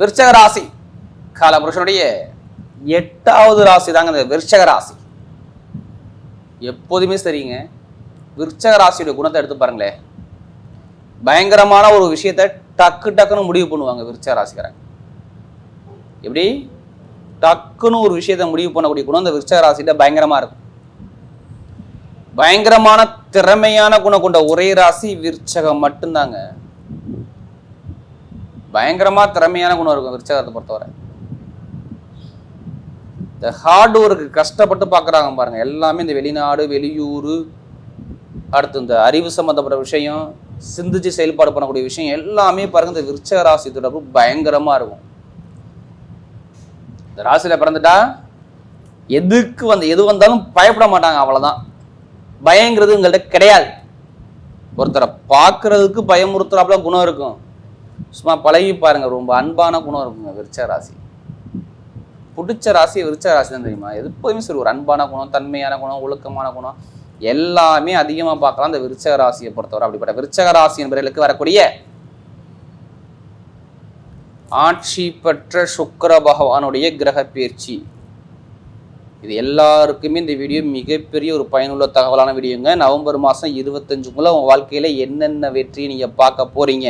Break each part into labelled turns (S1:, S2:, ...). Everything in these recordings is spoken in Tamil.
S1: விருச்சக ராசி. காலபுருஷனுடைய எட்டாவது ராசி தாங்க இந்த விருச்சக ராசி. எப்போதுமே சரிங்க. விருச்சக ராசியுடைய குணத்தை எடுத்து பாருங்களேன் பயங்கரமான ஒரு விஷயத்தை டக்கு டக்குன்னு முடிவு பண்ணுவாங்க விருச்சக ராசிக்காரங்க. எப்படி? டக்குன்னு ஒரு விஷயத்தை முடிவு பண்ணக்கூடிய குணம் இந்த விருச்சக ராசியில பயங்கரமா இருக்கும். பயங்கரமான திறமையான குணம் கொண்ட ஒரே ராசி விருச்சகம் மட்டும்தாங்க. பயங்கரமாக திறமையான குணம் இருக்கும் விருச்சகத்தை பொறுத்தவரை. இந்த ஹார்ட் ஒர்க்கு கஷ்டப்பட்டு பார்க்குறாங்க பாருங்க. எல்லாமே இந்த வெளிநாடு வெளியூர் அடுத்து இந்த அறிவு சம்மந்தப்பட்ட விஷயம் சிந்திச்சு செயல்பாடு பண்ணக்கூடிய விஷயம் எல்லாமே பாருங்க இந்த விருச்சக ராசி தொடர்பு பயங்கரமாக இருக்கும். இந்த ராசியில் பிறந்துட்டா எதுக்கு வந்து எது வந்தாலும் பயப்பட மாட்டாங்க அவ்வளோதான் பயங்கிறது உங்கள்கிட்ட கிடையாது. ஒருத்தரை பார்க்கறதுக்கு பயமுறுத்துறாப்புல குணம் இருக்கும். சும்மா பழகி பாருங்க ரொம்ப அன்பான குணம் இருக்குங்க விருச்ச ராசி. பிடிச்ச ராசி விருச்ச ராசி தான் தெரியுமா? எப்போதுமே சரி ஒரு அன்பான குணம் தன்மையான குணம் ஒழுக்கமான குணம் எல்லாமே அதிகமாக பார்க்கலாம். இந்த விருச்சக ராசியை பொறுத்தவரை அப்படிப்பட்ட விருச்சக ராசி என்பவர்களுக்கு வரக்கூடிய ஆட்சி பெற்ற சுக்கர பகவானுடைய கிரக பயிற்சி. இது எல்லாருக்குமே இந்த வீடியோ மிகப்பெரிய ஒரு பயனுள்ள தகவலான வீடியோங்க. நவம்பர் மாதம் இருபத்தஞ்சுக்குள்ளே உங்கள் வாழ்க்கையில் என்னென்ன வெற்றி நீங்கள் பார்க்க போறீங்க?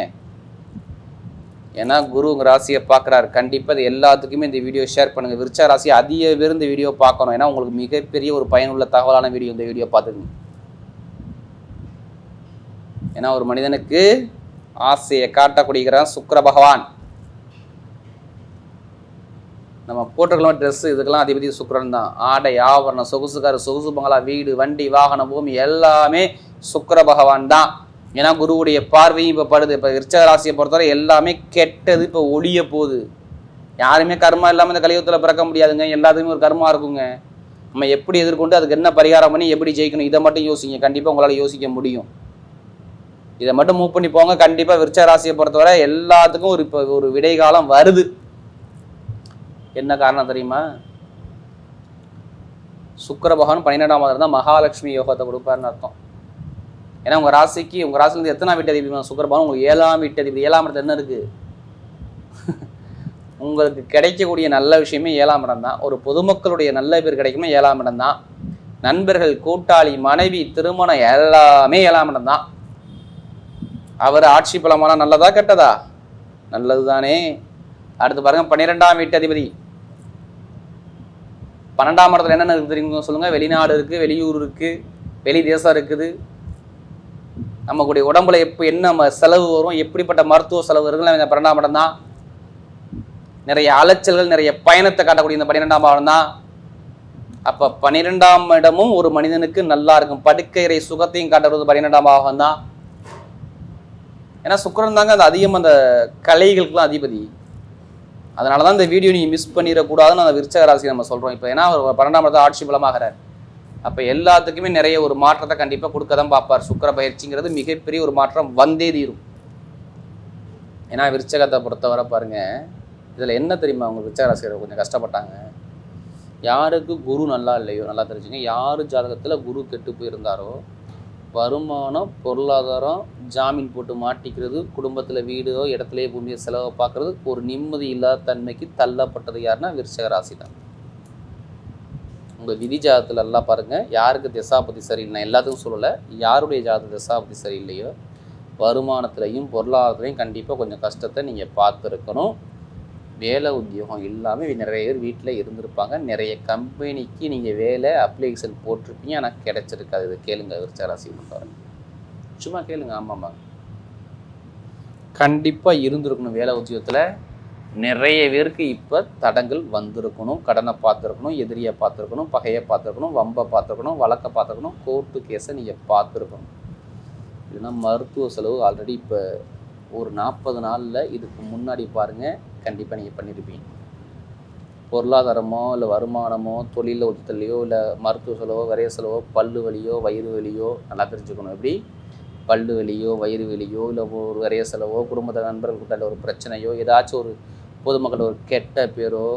S1: ஏன்னா குரு உங்கள் ராசியை பார்க்குறாரு. கண்டிப்பாக இது எல்லாத்துக்குமே இந்த வீடியோ ஷேர் பண்ணுங்கள் விருச்சா ராசி அதிக பேர் இந்த வீடியோ பார்க்கணும். ஏன்னா உங்களுக்கு மிகப்பெரிய ஒரு பயனுள்ள தகவலான வீடியோ இந்த வீடியோ பார்த்துங்க ஏன்னா ஒரு மனிதனுக்கு ஆசையை காட்டக்கூடியகிறான் சுக்கர பகவான். நம்ம போட்டுக்கலாம் ட்ரெஸ் இதுக்கெல்லாம் அதிபதி சுக்கரன் தான். ஆடை ஆவரணம் சொகுசுக்கார சொகுசு பங்களா வீடு வண்டி வாகனம் பூமி எல்லாமே சுக்கர பகவான் தான். ஏன்னா குருவுடைய பார்வையும் இப்போ படுது. இப்போ விருச்சக ராசியை பொறுத்தவரை எல்லாமே கெட்டது இப்போ ஒளிய போகுது. யாருமே கர்மா இல்லாமல் இந்த கலியுகத்தில் பிறக்க முடியாதுங்க. எல்லாத்துக்குமே ஒரு கர்மா இருக்குங்க. நம்ம எப்படி எதிர்கொண்டு அதுக்கு என்ன பரிகாரம் பண்ணி எப்படி ஜெயிக்கணும் இதை மட்டும் யோசிங்க. கண்டிப்பாக உங்களால் யோசிக்க முடியும். இதை மட்டும் மூவ் பண்ணி போங்க. கண்டிப்பாக விருச்ச ராசியை பொறுத்தவரை எல்லாத்துக்கும் ஒரு இப்போ ஒரு விடைகாலம் வருது. என்ன காரணம் தெரியுமா? சுக்கர பகவான் பன்னிரெண்டாம் மாதம் தான் மகாலட்சுமி யோகத்தை கொடுப்பாருன்னு அர்த்தம். ஏன்னா உங்கள் ராசிக்கு உங்கள் ராசிலேருந்து எத்தனாம் வீட்டு அதிபதி சுக்கிர உங்களுக்கு ஏழாம் வீட்டு அதிபதி ஏழாம் இடத்துல என்ன இருக்குது உங்களுக்கு கிடைக்கக்கூடிய நல்ல விஷயமே ஏழாம் இடம் தான். ஒரு பொதுமக்களுடைய நல்ல பேர் கிடைக்குமே ஏழாம் இடம் தான். நண்பர்கள் கூட்டாளி மனைவி திருமணம் எல்லாமே ஏழாம் இடம் தான். அவர் ஆட்சி பலமான நல்லதா கெட்டதா? நல்லது தானே அடுத்து பாருங்க பன்னிரெண்டாம் வீட்டு அதிபதி. பன்னெண்டாம் இடத்துல என்னென்ன இருக்குது தெரியுங்க சொல்லுங்கள் வெளிநாடு இருக்குது வெளியூர் இருக்குது வெளி தேசம் இருக்குது. நம்மளுடைய உடம்புல எப்போ என்ன செலவு வரும் எப்படிப்பட்ட மருத்துவ செலவு இருக்குன்னு இந்த பன்னெண்டாம் இடம் தான். நிறைய அலைச்சல்கள் நிறைய பயணத்தை காட்டக்கூடிய இந்த பன்னிரெண்டாம் இடம் தான். அப்போ பன்னிரெண்டாம் இடமும் ஒரு மனிதனுக்கு நல்லா இருக்கும். படுக்கையறை சுகத்தையும் காட்டுறது பன்னிரெண்டாம் பாகம் தான். ஏன்னா சுக்கிரன் தாங்க அந்த அதிகம் அந்த கலைகளுக்கெல்லாம் அதிபதி. அதனால தான் இந்த வீடியோ நீங்கள் மிஸ் பண்ணிடக்கூடாதுன்னு அந்த விருச்சக ராசி நம்ம சொல்கிறோம் இப்போ ஏன்னா அவர் பன்னெண்டாம் இடத்துல ஆட்சி பலமாகிறார். அப்போ எல்லாத்துக்குமே நிறைய ஒரு மாற்றத்தை கண்டிப்பாக கொடுக்க தான் பார்ப்பார். சுக்கர பயிற்சிங்கிறது மிகப்பெரிய ஒரு மாற்றம் வந்தே தீரும். ஏன்னா விருச்சகத்தை பொறுத்தவரை பாருங்க இதில் என்ன தெரியுமா? அவங்க விருச்சக கொஞ்சம் கஷ்டப்பட்டாங்க. யாருக்கு குரு நல்லா இல்லையோ நல்லா தெரிஞ்சுங்க யார் ஜாதகத்தில் குரு கெட்டு போயிருந்தாரோ வருமானம் பொருளாதாரம் ஜாமீன் போட்டு மாட்டிக்கிறது குடும்பத்தில் வீடோ இடத்துலையே பூமியை செலவை பார்க்குறது ஒரு நிம்மதி இல்லாத தன்மைக்கு தள்ளப்பட்டது யாருன்னா விருச்சக ராசி தான் உங்கள் விதி ஜாதத்தில் எல்லாம் பாருங்கள் யாருக்கு திசாபதி சரியில்லை நான் எல்லாத்துக்கும் சொல்லலை. யாருடைய ஜாத திசாபதி சரியில்லையோ வருமானத்துலையும் பொருளாதாரத்துலையும் கண்டிப்பாக கொஞ்சம் கஷ்டத்தை நீங்கள் பார்த்துருக்கணும். வேலை உத்தியோகம் இல்லாமல் நிறைய பேர் வீட்டில் இருந்திருப்பாங்க. நிறைய கம்பெனிக்கு நீங்கள் வேலை அப்ளிகேஷன் போட்டிருப்பீங்க. ஆனால் கிடைச்சிருக்காது. இது கேளுங்க விருச்சராசி பாருங்கள் சும்மா கேளுங்க. ஆமாம்மா. கண்டிப்பாக இருந்திருக்கணும் வேலை உத்தியோகத்தில். நிறைய பேருக்கு இப்போ தடங்கள் வந்திருக்கணும். கடனை பார்த்துருக்கணும் எதிரியை பார்த்துருக்கணும் பகையை பார்த்துருக்கணும் வம்பை பார்த்துருக்கணும் வழக்கை பார்த்துருக்கணும் கோர்ட்டு கேஸை நீங்கள் பார்த்துருக்கணும். இல்லைன்னா மருத்துவ செலவு ஆல்ரெடி இப்போ ஒரு நாற்பது நாளில் இதுக்கு முன்னாடி பாருங்கள் கண்டிப்பாக நீங்கள் பண்ணியிருப்பீங்க பொருளாதாரமோ இல்லை வருமானமோ தொழிலில் ஒத்துலையோ இல்லை மருத்துவ செலவோ விரைய செலவோ பல்லு வலியோ வயிறு வலியோ நல்லா தெரிஞ்சுக்கணும். எப்படி? பல்லு வலியோ வயிறு வலியோ இல்லை ஒரு விரைய செலவோ குடும்பத்தை நண்பர்கள் கூட்டால ஒரு பிரச்சனையோ ஏதாச்சும் ஒரு பொதுமக்கள் ஒரு கெட்ட பேரோ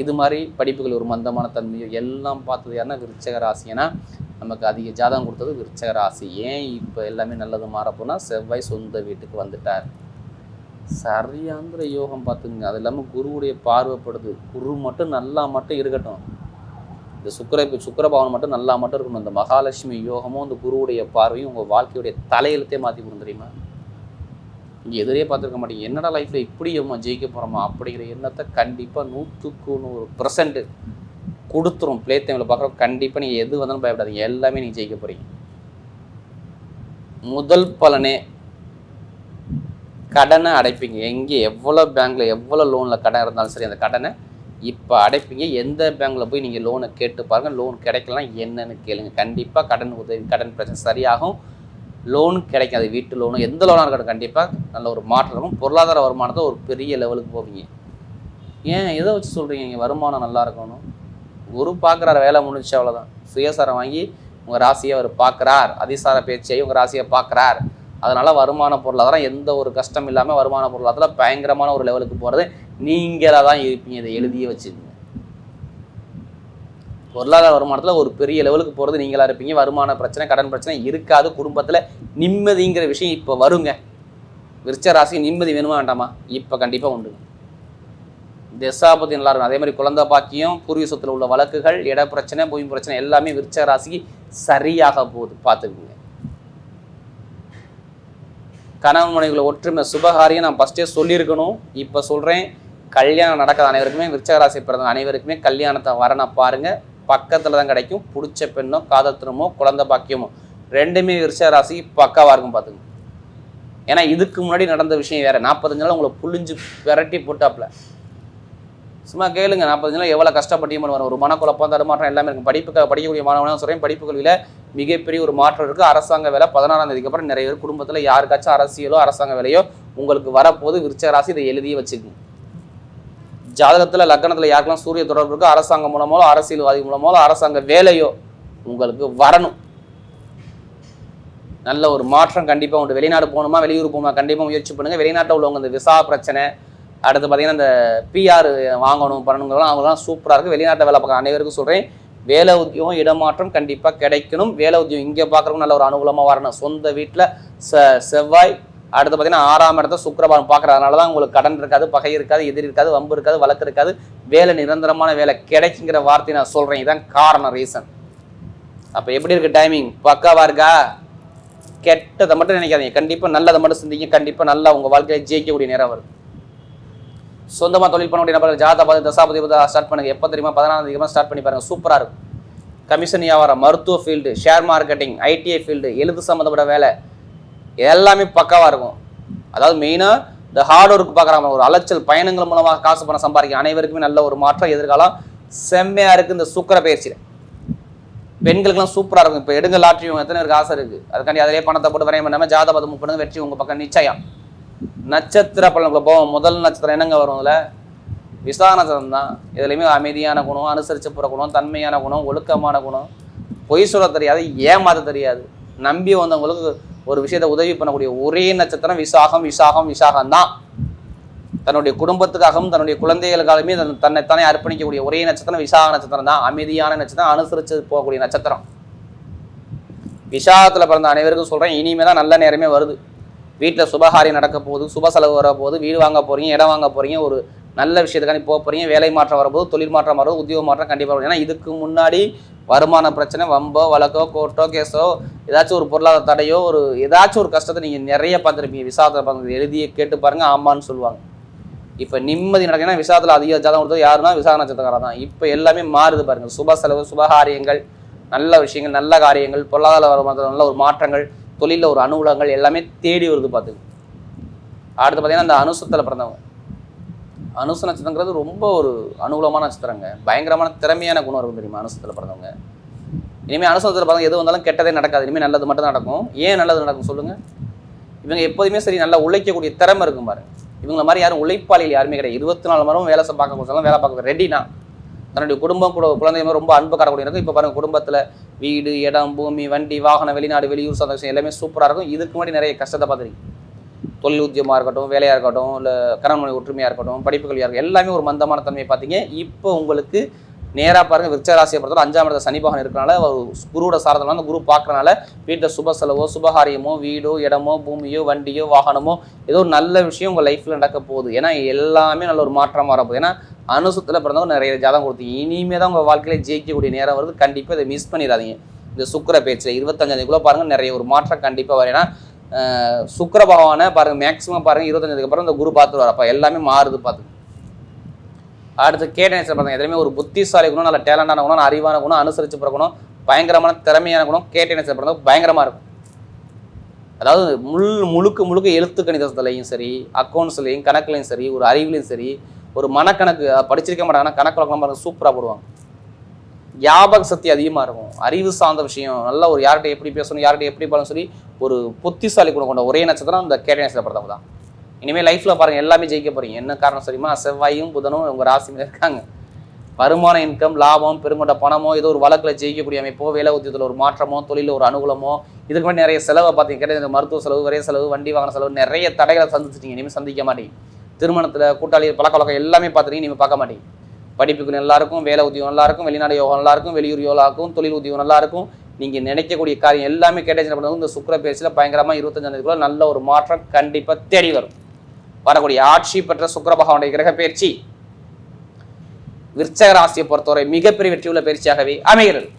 S1: இது மாதிரி படிப்புகள் ஒரு மந்தமான தன்மையோ எல்லாம் பார்த்தது யாருன்னா விருச்சக ராசி. ஏன்னா நமக்கு அதிக ஜாதகம் கொடுத்தது விருச்சக ராசி. ஏன் இப்போ எல்லாமே நல்லது மாறப்போனால் செவ்வாய் சொந்த வீட்டுக்கு வந்துட்டார். சரியாந்திர யோகம் பார்த்துங்க அது இல்லாமல் குருவுடைய பார்வைப்படுது. குரு மட்டும் நல்லா மட்டும் இருக்கட்டும். இந்த சுக்கர சுக்கரபவன் மட்டும் நல்லா மட்டும் இருக்கணும். இந்த மகாலட்சுமி யோகமும் இந்த குருவுடைய பார்வையும் உங்கள் வாழ்க்கையுடைய தலையெழுத்தே மாற்றி கொடுக்கும் தெரியுமா நீங்கள் எதிரே பார்த்துருக்க மாட்டீங்க. என்னடா லைஃப்பில் இப்படி நம்ம ஜெயிக்க போகிறோமா அப்படிங்கிற எண்ணத்தை கண்டிப்பாக நூற்றுக்கு நூறு பர்சன்ட் கொடுத்துரும். ப்ளே டைமில் பார்க்குறோம் கண்டிப்பாக நீங்கள் எது வந்தாலும் பயப்படாதீங்க. எல்லாமே நீங்கள் ஜெயிக்க போகிறீங்க முதல் பலனே கடனை அடைப்பீங்க. எங்கே எவ்வளோ பேங்க்கில் எவ்வளோ லோனில் கடன் இருந்தாலும் சரி அந்த கடனை இப்போ அடைப்பீங்க. எந்த பேங்க்கில் போய் நீங்கள் லோனை கேட்டு பாருங்கள் லோன் கிடைக்கலாம் என்னன்னு கேளுங்க. கண்டிப்பாக கடன் உதவி கடன் பிரச்சனை சரியாகும். லோன் கிடைக்காது வீட்டு லோனு எந்த லோனாக இருக்கட்டும் கண்டிப்பாக நல்ல ஒரு மாற்றமும் பொருளாதார வருமானத்தை ஒரு பெரிய லெவலுக்கு போவீங்க. ஏன்? எதை வச்சு சொல்கிறீங்க இங்கே வருமானம் நல்லா இருக்கணும். குரு பார்க்குறாரு வேலை முடிஞ்சு அவ்வளோதான் சுயசாரம் வாங்கி உங்கள் ராசியை அவர் பார்க்குறார். அதிசார பேச்சையும் உங்கள் ராசியை பார்க்குறார். அதனால் வருமான பொருளாதாரம் எந்த ஒரு கஷ்டம் இல்லாமல் வருமான பொருளாதாரத்தில் பயங்கரமான ஒரு லெவலுக்கு போகிறது நீங்களாக தான் இருப்பீங்க இதை எழுதியே வச்சுருங்க பொருளாதார வருமானத்தில் ஒரு பெரிய லெவலுக்கு போகிறது நீங்களாக இருப்பீங்க. வருமான பிரச்சனை கடன் பிரச்சனை இருக்காது. குடும்பத்தில் நிம்மதிங்கிற விஷயம் இப்போ வருங்க. விருச்ச ராசி நிம்மதி வேணுமா வேண்டாமா? இப்போ கண்டிப்பாக உண்டு. தசாபதி நல்லா இருக்கும் அதே மாதிரி குழந்தை பாக்கியம் பூர்வீக சொத்தில் உள்ள வழக்குகள் இட பிரச்சனை பூமி பிரச்சனை எல்லாமே விருச்ச ராசிக்கு சரியாக போகுது. பார்த்துக்குங்க. கணவன் மனைவிகளை ஒற்றுமை சுபகாரியம் நான் ஃபஸ்ட்டே சொல்லியிருக்கணும். இப்போ சொல்கிறேன் கல்யாணம் நடக்காத அனைவருக்குமே விருச்சகராசி பிறந்த அனைவருக்குமே கல்யாணத்தை வரனை பாருங்கள் பக்கத்தில் தான் கிடைக்கும். பிடிச்ச பெண்ணோ காதல் திருமோ குழந்தை பாக்கியமோ ரெண்டுமே விருஷ ராசி பக்காவாக இருக்கும் பார்த்துங்க ஏன்னா இதுக்கு முன்னாடி நடந்த விஷயம் வேறு. நாற்பத்தஞ்சு நாள் உங்களை புழிஞ்சு விரட்டி போட்டாப்புல. சும்மா கேளுங்க நாற்பத்தஞ்சு நாள் எவ்வளோ கஷ்டப்பட்டியும் வரும் ஒரு மனக்குழப்பம் தடுமாற்றம் எல்லாமே இருக்கும் படிப்புக்காக படிக்கக்கூடிய மாணவனாக சொல்கிறேன் படிப்பு கல்வியில் மிகப்பெரிய ஒரு மாற்றம் இருக்குது அரசாங்க வேலை பதினாறாம் தேதிக்கு அப்புறம் நிறைய பேர் குடும்பத்தில் யாருக்காச்சும் அரசியலோ அரசாங்க வேலையோ உங்களுக்கு வரப்போது விருச்ச ராசி இதை எழுதியே வச்சுக்கோங்க. ஜாதகத்தில் லக்னத்தில் யாருக்கெல்லாம் சூரிய தொடர்பு இருக்கோ அரசாங்கம் மூலமோ அரசியல்வாதி மூலமோ அரசாங்க வேலையோ உங்களுக்கு வரணும். நல்ல ஒரு மாற்றம் கண்டிப்பாக உண்டு. வெளிநாடு போகணுமா வெளியூர் போகணுமா கண்டிப்பாக முயற்சி பண்ணுங்கள் வெளிநாட்டில் உள்ளவங்க இந்த விசா பிரச்சனை அடுத்து பார்த்தீங்கன்னா இந்த பிஆர் வாங்கணும் பண்ணணுங்கிறலாம் அவங்களாம் சூப்பராக இருக்குது வெளிநாட்டை வேலை பார்க்குற அனைவருக்கும் சொல்கிறேன் வேலை உத்தியோகம் இடமாற்றம் கண்டிப்பாக கிடைக்கணும். வேலை உத்தியோகம் இங்கே பார்க்குறவங்க நல்ல ஒரு அனுகூலமாக வரணும். சொந்த வீட்டில் செ செவ்வாய் அடுத்து பார்த்தீங்கன்னா ஆறாம் இடத்த சுக்கரபாரம் பார்க்குறதுனால தான் உங்களுக்கு கடன் இருக்காது பகை இருக்காது எதிரி இருக்காது வம்பு இருக்காது வழக்கு இருக்காது. வேலை நிரந்தரமான வேலை கிடைக்குங்கிற வார்த்தையை நான் சொல்கிறேன் இதுதான் காரணம் ரீசன் அப்போ எப்படி இருக்குது டைமிங் பக்காவாக இருக்கா? கெட்டதை மட்டும் நினைக்காதீங்க. கண்டிப்பாக நல்லதை மட்டும் சிந்திங்க. கண்டிப்பாக நல்லா உங்கள் வாழ்க்கையில ஜெயிக்கக்கூடிய நேரம் வருது. சொந்தமாக தொழில் பண்ணக்கூடிய நபர்கள் ஜாதா பாதி தசாபதி ஸ்டார்ட் பண்ணுங்கள் எப்போ தெரியுமா? பதினாறாம் தேதி ஸ்டார்ட் பண்ணி பாருங்க. சூப்பராக இருக்கும். கமிஷன் வியாபாரம் மருத்துவ field share marketing ITI field எழுது சம்மந்தப்பட்ட வேலை. எல்லாமே பக்காவாக இருக்கும். அதாவது மெயினாக இந்த ஹார்ட் ஒர்க் பார்க்குறாங்க ஒரு அலைச்சல் பயணங்கள் மூலமாக காசு பணம் சம்பாதிக்க அனைவருக்குமே நல்ல ஒரு மாற்றம் எதிர்காலம் செம்மையாக இருக்குது இந்த சுக்கிர பயிற்சியில். பெண்களுக்குலாம் சூப்பராக இருக்கும். இப்போ எடுங்க லாட்ரி எத்தனை பேருக்கு ஆசை இருக்குது அதுக்காண்டி அதிலே பணத்தை போட்டு வரையும் பண்ணாமல் ஜாத பதம் பண்ணுங்க வெற்றி உங்கள் பக்கம் நிச்சயம். நட்சத்திர பலன்களை போவோம் முதல் நட்சத்திரம் என்னங்க வரும் இதுல விசா நட்சத்திரம் தான். இதுலேயுமே அமைதியான குணம் அனுசரித்து போகிற குணம் தன்மையான குணம் ஒழுக்கமான குணம். பொய் சொல்ல தெரியாது ஏமாற்ற தெரியாது. நம்பி வந்தவங்களுக்கு ஒரு விஷயத்த உதவி பண்ணக்கூடிய ஒரே நட்சத்திரம் விசாகம் விசாகம் விசாகம் தான் தன்னுடைய குடும்பத்துக்காகவும் தன்னுடைய குழந்தைகளுக்காகவுமே தன் தன்னைத்தானே அர்ப்பணிக்கக்கூடிய ஒரே நட்சத்திரம் விசாக நட்சத்திரம் தான் அமைதியான நட்சத்திரம் அனுசரித்து போகக்கூடிய நட்சத்திரம். விசாகத்தில் பிறந்த அனைவருக்கும் சொல்றேன் இனிமே தான் நல்ல நேரமே வருது. வீட்டில் சுபகாரியம் நடக்க போகுது சுப செலவு வர போகுது வீடு வாங்க போறீங்க இடம் வாங்க போறீங்க ஒரு நல்ல விஷயத்துக்காண்டி போக போறீங்க வேலை மாற்றம் வரப்போகுது தொழில் மாற்றம் வரது உத்தியோக மாற்றம் கண்டிப்பாக வரும். ஏன்னா இதுக்கு முன்னாடி வருமான பிரச்சனை வம்போ வழக்கோ கோர்ட்டோ கேஸோ ஏதாச்சும் ஒரு பொருளாதார தடையோ ஒரு ஏதாச்சும் ஒரு கஷ்டத்தை நீங்கள் நிறைய பார்த்துருப்பீங்க. விசாரத்தில் பார்த்து எழுதிய கேட்டு பாருங்க ஆமான்னு சொல்லுவாங்க. இப்போ நிம்மதி நடக்குதுன்னா விசாரத்தில் அதிக ஜாதகம் கொடுத்தது யாருன்னா விசாரணை நட்சத்திரக்காரர் தான். இப்போ எல்லாமே மாறுது பாருங்க. சுப செலவு சுபகாரியங்கள் நல்ல விஷயங்கள் நல்ல காரியங்கள் பொருளாதார வருமானத்தில் நல்ல ஒரு மாற்றங்கள் தொழிலில் ஒரு அனுகூலங்கள் எல்லாமே தேடி வருது பார்த்துக்கு அடுத்து பார்த்தீங்கன்னா அந்த அனுசத்தில் பிறந்தவங்க. அனுச நட்சத்திரங்கிறது ரொம்ப ஒரு அனுகூலமான நட்சத்திரங்க. பயங்கரமான திறமையான குணம் இருக்கும் தெரியுமா அனுசத்தில் பிறந்தவங்க? இனிமேல் அனுசத்தில் பிறந்தவங்க எது வந்தாலும் கெட்டதே நடக்காது. இனிமேல் நல்லது மட்டும் தான் நடக்கும். ஏன் நல்லது நடக்கும் சொல்லுங்கள் இவங்க எப்போதுமே சரி நல்லா உழைக்கக்கூடிய திறமை இருக்கும் பாருங்க இவங்கள மாதிரி யாரும் உழைப்பாளிகள் யாருமே கிடையாது. இருபத்தி நாலு மரம் வேலை பார்க்க கொடுத்தாலும் வேலை பார்க்க ரெடினா தன்னுடைய குடும்பம் கூட குழந்தை மாதிரி ரொம்ப அன்பு காரக்கூடிய இருக்கும் இப்போ பாருங்கள் குடும்பத்தில் வீடு இடம் பூமி வண்டி வாகனம் வெளிநாடு வெளியூர் சந்தோஷம் எல்லாமே சூப்பராக இருக்கும். இதுக்கு முன்னாடி நிறைய கஷ்டத்தை பார்த்துருக்கீங்க. தொழில் உத்தியமாக இருக்கட்டும் வேலையாக இருக்கட்டும் இல்லை கணவன் ஒற்றுமையாக இருக்கட்டும் படிப்பு கல்வியாக இருக்கட்டும் எல்லாமே ஒரு மந்தமான தன்மையை பார்த்தீங்க. இப்போ உங்களுக்கு நேராக பாருங்கள் விருச்சராசியை பொறுத்தவரை அஞ்சாம் இடத்துல சனி இருக்கிறனால குருவோட சாரத்தில் அந்த குரு பார்க்கறனால வீட்டில் சுப செலவோ சுபகாரியமோ வீடோ இடமோ பூமியோ வண்டியோ வாகனமோ ஏதோ ஒரு நல்ல விஷயம் உங்கள் லைஃப்பில் நடக்க போகுது. ஏன்னா எல்லாமே நல்ல ஒரு மாற்றமாக வரப்போகுது ஏன்னா அனுசத்தில் பிறந்தவங்க நிறைய ஜாதகம் கொடுத்து இனிமே தான் உங்கள் வாழ்க்கையில ஜெயிக்கக்கூடிய நேரம் வருது. கண்டிப்பாக இதை மிஸ் பண்ணிடாதீங்க. இந்த சுக்கிர பேச்சு இருபத்தஞ்சாந்தேதிக்குள்ளே பாருங்கள் நிறைய ஒரு மாற்றம் கண்டிப்பாக வரும். ஏன்னா சுக்கிர பகவானை பாருங்கள் மேக்ஸிமம் பாருங்கள் இருபத்தஞ்சதுக்கு அப்புறம் இந்த குரு பார்த்துருவார். அப்போ எல்லாமே மாறுது பார்த்து அடுத்து கேட்ட நேச்சர் பார்த்தீங்க எதுவுமே ஒரு புத்திசாலி குணம் நல்ல டேலண்டான குணம் அறிவான குணம் அனுசரித்து பிறக்கணும் பயங்கரமான திறமையான குணம் கேட்ட நேச்சர் பிறந்தவங்க பயங்கரமாக இருக்கும். அதாவது முள் முழுக்க முழுக்க எழுத்து கணிதத்துலையும் சரி அக்கௌண்ட்ஸ்லையும் கணக்குலையும் சரி ஒரு அறிவுலையும் சரி ஒரு மனக்கணக்கு படிச்சிருக்க மாட்டாங்கன்னா கணக்கு வழக்கம் சூப்பராக போடுவாங்க. ஞாபக சக்தி அதிகமாக இருக்கும். அறிவு சார்ந்த விஷயம். நல்ல ஒரு யார்கிட்ட எப்படி பேசணும் யார்கிட்ட எப்படி பண்ணணும் சொல்லி ஒரு புத்திசாலி குணம் கொண்ட ஒரே நட்சத்திரம் இந்த கேட்ட நேச்சர் பிறந்தவங்க தான். இனிமேல் லைஃப்பில் பாருங்கள் எல்லாமே ஜெயிக்க போறீங்க. என்ன காரணம் சரிமா செவ்வாயும் புதனும் உங்கள் ராசியில் இருக்காங்க. வருமான இன்கம் லாபம் பெருங்கொண்ட பணமோ ஏதோ ஒரு வழக்கில் ஜெயிக்கக்கூடிய அமைப்போ வேலை உத்தியத்தில் ஒரு மாற்றமோ தொழிலில் ஒரு அனுகூலமோ இதுக்கு மாதிரி நிறைய செலவை பார்த்தீங்கன்னா இந்த மருத்துவ செலவு விரைய செலவு வண்டி வாகன செலவு நிறைய தடைகளை சந்திச்சிட்டீங்க. இனிமேல் சந்திக்க மாட்டீங்க திருமணத்தில் கூட்டாளி பழக்க வழக்கம் எல்லாமே பார்த்துட்டீங்க. இனிமேல் பார்க்க மாட்டீங்க படிப்புக்கு நல்லா இருக்கும் வேலை உத்தியோகம் நல்லா இருக்கும் வெளிநாடு யோகம் நல்லா இருக்கும் வெளியூர் யோகா இருக்கும் தொழில் உத்தியோகம் நல்லா இருக்கும் நீங்கள் நினைக்கக்கூடிய காரியம் எல்லாமே கேட்டேஜ் பண்ணுறது இந்த சுக்கர பேச்சில் பயங்கரமாக இருபத்தஞ்சாந்தேதிக்குள்ள நல்ல ஒரு மாற்றம் கண்டிப்பாக தேடி வரும். வரக்கூடிய ஆட்சி பெற்ற சுக்கர பகவானுடைய கிரக பயிற்சி. விருச்சக ராசியை பொறுத்தவரை மிகப்பெரிய வெற்றியுள்ள பயிற்சியாகவே அமைகிறது.